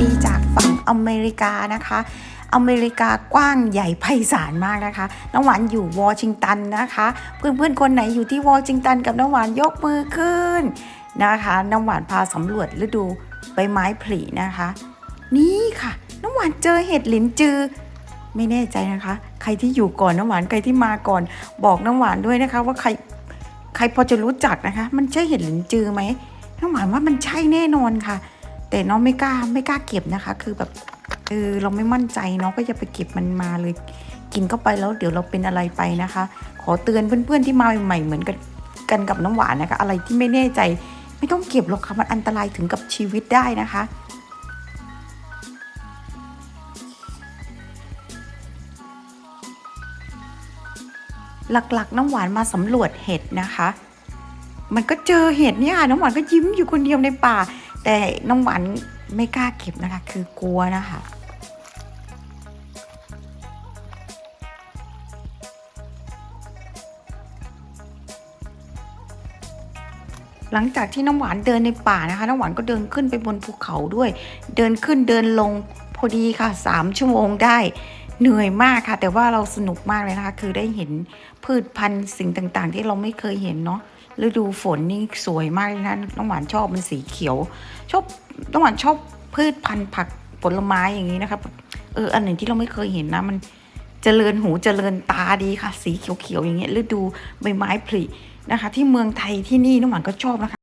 ดีจากฝั่งอเมริกานะคะ อเมริกากว้างใหญ่ไพศาลมากนะคะ น้องหวานอยู่วอชิงตันนะคะ เพื่อนๆคนไหนอยู่ที่วอชิงตันกับน้องหวานยกมือขึ้นนะคะ น้องหวานพาสำรวจฤดูใบไม้ผลินะคะ นี่ค่ะ น้องหวานเจอเห็ดหลินจือ ไม่แน่ใจนะคะ ใครที่อยู่ก่อนน้องหวานใครที่มาก่อน บอกน้องหวานด้วยนะคะ ว่าใครใครพอจะรู้จักนะคะ มันใช่เห็ดหลินจือไหมน้องหวานว่ามันใช่แน่นอนค่ะ แต่น้องไม่กล้าไม่กล้าเก็บนะคะ คือแบบเออเราไม่มั่นใจเนาะก็อย่าไปเก็บมันมาเลย กินเข้าไปแล้วเดี๋ยวเราเป็นอะไรไปนะคะ ขอเตือนเพื่อนๆที่มาใหม่ๆเหมือนกันกันกับน้องหวานนะคะ อะไรที่ไม่แน่ใจ ไม่ต้องเก็บหรอกค่ะมันอันตรายถึงกับชีวิตได้นะคะหลักๆ น้ำหวานมาสำรวจเห็ดนะคะ มันก็เจอเห็ดเนี่ยค่ะน้ำหวานก็ยิ้มอยู่คนเดียวในป่า แต่น้ำหวานไม่กล้าเก็บนะคะ คือกลัวนะคะหลังจากที่น้ำหวานเดินในป่านะคะ น้ำหวานก็เดินขึ้นไปบนภูเขาด้วย เดินขึ้นเดินลงพอดีค่ะสามชั่วโมงได้ เหนื่อยมากค่ะ แต่ว่าเราสนุกมากเลยนะคะ คือได้เห็นพืชพันธุ์สิ่งต่างๆ ที่เราไม่เคยเห็นเนาะฤดูฝนนี่สวยมากเลยนะน้องหวานชอบมันสีเขียว ชอบน้องหวานชอบพืชพันธุ์ผักผลไม้อย่างนี้นะคะแบเอออันหนึ่งที่เราไม่เคยเห็นนะ มันเจริญหูเจริญตาดีค่ะ สีเขียวๆอย่างเงี้ยฤดูใบไม้ผลินะคะ ที่เมืองไทยที่นี่น้องหวานก็ชอบนะคะ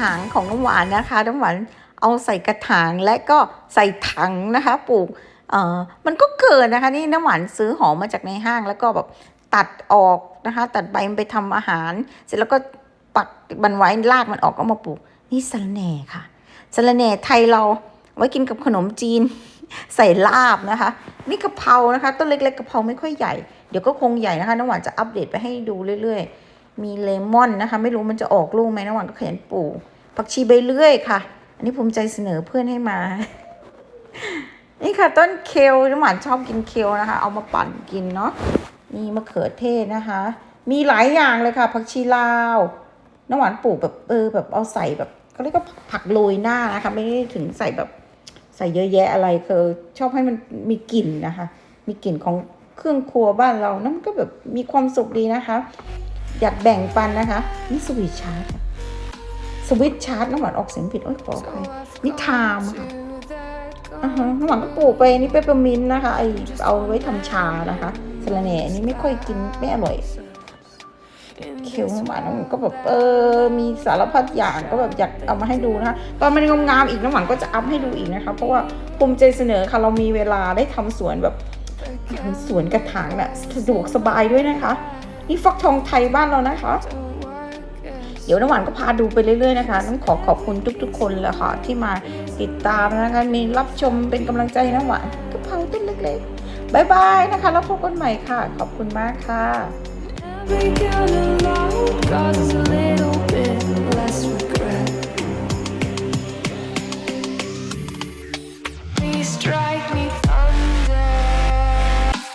ถางของน้ำหวานนะคะน้ำหวานเอาใส่กระถางและก็ใส่ถังนะคะปลูกเอ่อมันก็เกิดนะคะนี่น้ำหวานซื้อหอมมาจากในห้างแล้วก็แบบตัดออกนะคะตัดใบมันไปทำอาหาร เสร็จแล้วก็ปักมันไว้รากมันออกก็มาปลูก นี่สะระแหน่ค่ะสะระแหน่ไทยเราไว้กินกับขนมจีน ใส่ลาบนะคะ นี่กะเพรานะคะต้นเล็กๆกะเพราไม่ค่อยใหญ่เดี๋ยวก็คงใหญ่นะคะน้ำหวานจะอัปเดตไปให้ดูเรื่อยๆ มีเลมอนนะคะ ไม่รู้มันจะออกลูกไหมน้ำหวานก็ขยันปลูกผักชีใบเลื่อยค่ะ อันนี้ภูมิใจเสนอเพื่อนให้มา นี่ค่ะต้นเคลน้ำหวานชอบกินเคลนะคะ เอามาปั่นกินเนาะนี่มะเขือเทศนะคะ มีหลายอย่างเลยค่ะผักชีลาวน้ำหวานปลูกแบบเออแบบเอาใส่แบบเขาเรียกว่าผักโรยหน้านะคะ ไม่ได้ถึงใส่แบบใส่เยอะแยะอะไรคือชอบให้มันมีกลิ่นนะคะ มีกลิ่นของเครื่องครัวบ้านเรานั่นก็แบบมีความสุขดีนะคะ อยากแบ่งปันนะคะ นี่สวีทชาร์ตสวิตชาร์ตน้ำหวานออกเสียงผิดโอ้ยขออภัยนี่ไทม์ค่ะอ่าฮะน้ำหวานก็ปลูกไปนี่เปปเปอร์มินต์นะคะไอเอาไว้ทำชานะคะสระแหน่อันนี้ไม่ค่อยกินไม่อร่อยเคี้ยวน้ำหวานน้ำหวานก็แบบเออมีสารพัดอย่างก็แบบอยากเอามาให้ดูนะคะตอนมันงามๆอีกน้ำหวานก็จะอัพให้ดูอีกนะคะ เพราะว่าภูมิใจเสนอค่ะเรามีเวลาได้ทำสวนแบบสวนกระถางน่ะสะดวกสบายด้วยนะคะ นี่ฟักทองไทยบ้านเรานะคะ เดี๋ยวน้ำหวานก็พาดูไปเรื่อยๆนะคะ ต้องขอขอบคุณทุกๆ คนเลยค่ะ ที่มาติดตามนะคะมีรับชมเป็นกำลังใจน้ำหวานกระเพราต้นเล็กๆบายบายนะคะ แล้วพบกันใหม่ค่ะ ขอบคุณมากค่ะ